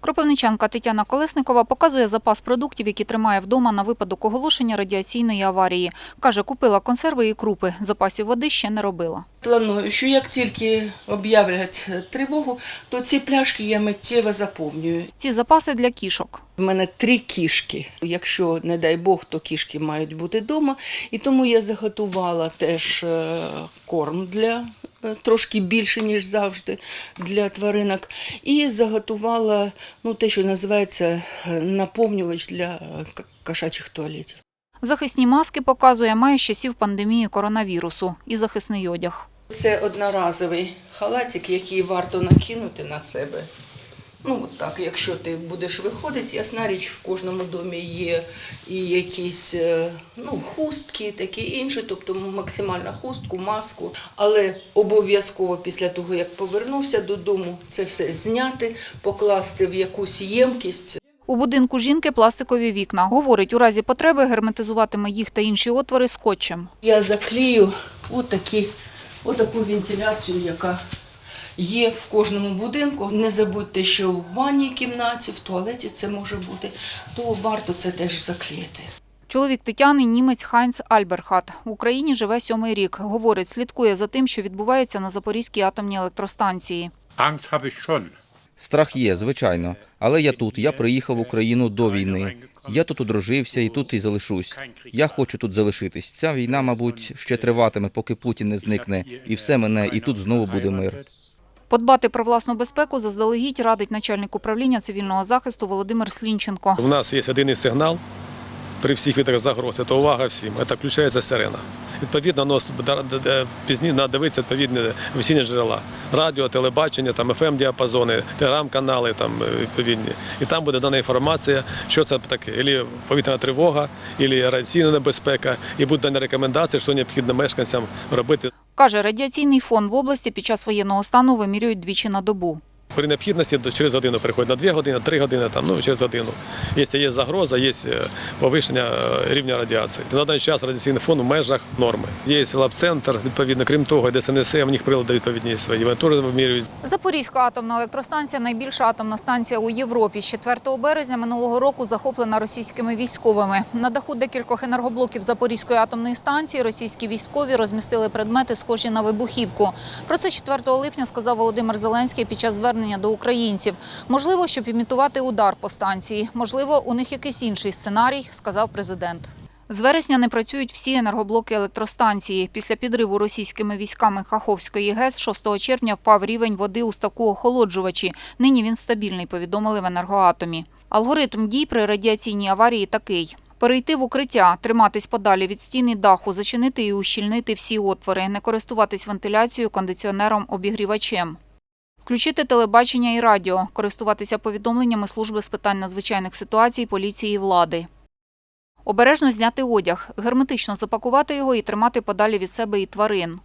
Кропивничанка Тетяна Колесникова показує запас продуктів, які тримає вдома на випадок оголошення радіаційної аварії. Каже, купила консерви і крупи, запасів води ще не робила. Планую, що як тільки об'являть тривогу, то ці пляшки я миттєво заповнюю. Ці запаси для кішок. В мене три кішки. Якщо, не дай Бог, то кішки мають бути вдома. І тому я заготувала теж е, корм для е, трошки більше, ніж завжди, для тваринок. І заготувала ну, те, що називається е, наповнювач для кошачих туалетів. Захисні маски показує, має з часів пандемії коронавірусу і захисний одяг. Це одноразовий халатик, який варто накинути на себе. Ну, от так, якщо ти будеш виходити, ясна річ, в кожному домі є і якісь е, ну, хустки, такі інші, тобто максимальна хустку, маску. Але обов'язково після того, як повернувся додому, це все зняти, покласти в якусь ємкість. У будинку жінки пластикові вікна. Говорить, у разі потреби герметизуватиме їх та інші отвори скотчем. Я заклею отакі, отаку вентиляцію, яка є в кожному будинку. Не забудьте, що в ванній кімнаті, в туалеті це може бути, то варто це теж заклеїти. Чоловік Тетяни – німець Хайнц Альберхат. В Україні живе сьомий рік. Говорить, слідкує за тим, що відбувається на Запорізькій атомній електростанції. Angst habe ich schon. Страх є, звичайно. Але я тут. Я приїхав в Україну до війни. Я тут одружився і тут і залишусь. Я хочу тут залишитись. Ця війна, мабуть, ще триватиме, поки Путін не зникне, і все мене, і тут знову буде мир. Подбати про власну безпеку заздалегідь радить начальник управління цивільного захисту Володимир Слінченко. У нас є єдиний сигнал при всіх видах загроз. Це увага всім. Це включається сирена. Відповідно, воно пізніше надивитися відповідні весінні джерела. Радіо, телебачення, там fm діапазони телеграм-канали там е, відповідні. І там буде дана інформація, що це таке. Ілі повітряна тривога, ілі радіаційна небезпека, і будуть дані рекомендації, що необхідно мешканцям робити. Каже, радіаційний фон в області під час воєнного стану вимірюють двічі на добу. При необхідності через годину приходить на 2 години, 3 години, там, ну, через годину. Якщо є загроза, є е, повищення е, рівня радіації. На даний час радіаційний фон в межах норми. Є лаб-центр, відповідно, крім того, ДСНС, в них прилади відповідні свої. Теж вимірюють. Запорізька атомна електростанція – найбільша атомна станція у Європі. З 4 березня минулого року захоплена російськими військовими. На даху декількох енергоблоків Запорізької атомної станції російські військові розмістили предмети, схожі на вибухівку. Про це 4 липня сказав Володимир Зеленський під час звернення до українців. Можливо, щоб імітувати удар по станції. Можливо, у них якийсь інший сценарій, сказав президент. З вересня не працюють всі енергоблоки електростанції. Після підриву російськими військами Каховської ГЕС 6 червня впав рівень води у ставку охолоджувачі. Нині він стабільний, повідомили в енергоатомі. Алгоритм дій при радіаційній аварії такий. Перейти в укриття, триматись подалі від стіни даху, зачинити і ущільнити всі отвори, не користуватись вентиляцією, кондиціонером, обігрівачем. Включити телебачення і радіо, користуватися повідомленнями служби з питань надзвичайних ситуацій, поліції і влади. Обережно зняти одяг, герметично запакувати його і тримати подалі від себе і тварин.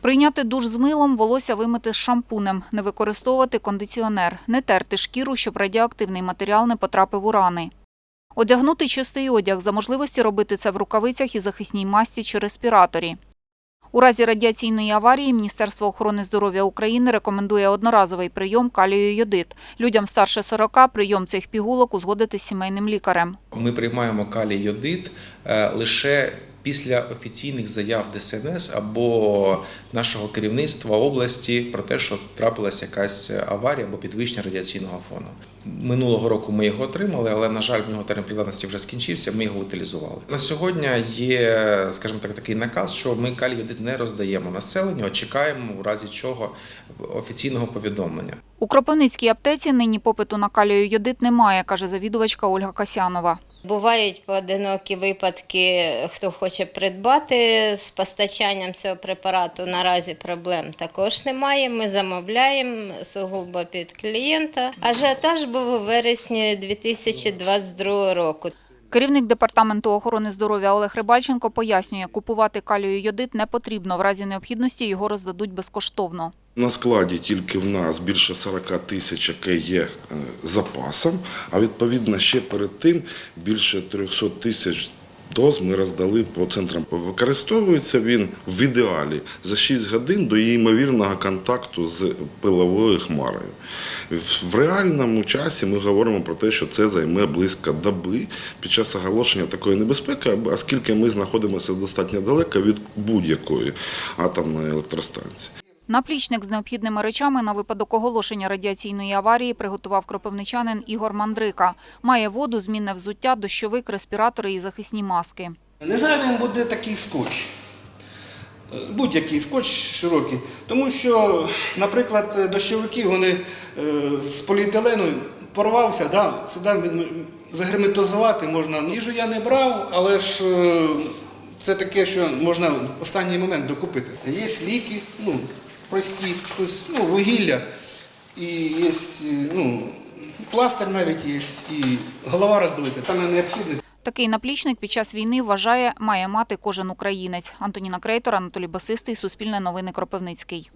Прийняти душ з милом, волосся вимити з шампунем, не використовувати кондиціонер, не терти шкіру, щоб радіоактивний матеріал не потрапив у рани. Одягнути чистий одяг, за можливості робити це в рукавицях і захисній масці чи респіраторі. У разі радіаційної аварії Міністерство охорони здоров'я України рекомендує одноразовий прийом калію йодит. Людям старше 40 прийом цих пігулок узгодити з сімейним лікарем. Ми приймаємо калій йодит е, лише після офіційних заяв ДСНС або нашого керівництва області про те, що трапилася якась аварія або підвищення радіаційного фону. Минулого року ми його отримали, але на жаль, в нього термін придатності вже скінчився. Ми його утилізували. На сьогодні є, скажімо так, такий наказ, що ми калій йодит не роздаємо населенню, а чекаємо у разі чого офіційного повідомлення. У Кропивницькій аптеці нині попиту на калію йодит немає, каже завідувачка Ольга Касянова. Бувають поодинокі випадки, хто хоче придбати з постачанням цього препарату. Наразі проблем також немає. Ми замовляємо сугубо під клієнта. Ажіотаж був у вересні 2022 року. Керівник департаменту охорони здоров'я Олег Рибальченко пояснює, купувати калію йодит не потрібно. В разі необхідності його роздадуть безкоштовно. На складі тільки в нас більше 40 тисяч, яке є е, запасом, а відповідно ще перед тим більше 300 тисяч Доз ми роздали по центрам. Використовується він в ідеалі за 6 годин до ймовірного контакту з пиловою хмарою. В реальному часі ми говоримо про те, що це займе близько доби під час оголошення такої небезпеки, оскільки ми знаходимося достатньо далеко від будь-якої атомної електростанції. Наплічник з необхідними речами на випадок оголошення радіаційної аварії приготував кропивничанин Ігор Мандрика. Має воду, змінне взуття, дощовик, респіратори і захисні маски. Незайвим буде такий скотч. Будь-який скотч широкий. Тому що, наприклад, дощовики вони е, з поліетилену порвався, да, сюди він- загерметизувати можна. Їжу я не брав, але ж е, це таке, що можна в останній момент докупити. Є ліки, ну, прості, ну, вугілля, і є ну, пластир навіть є, і голова розбилася. не необхідне. Такий наплічник під час війни, вважає, має мати кожен українець. Антоніна Крейтор, Анатолій Басистий, Суспільне новини Кропивницький.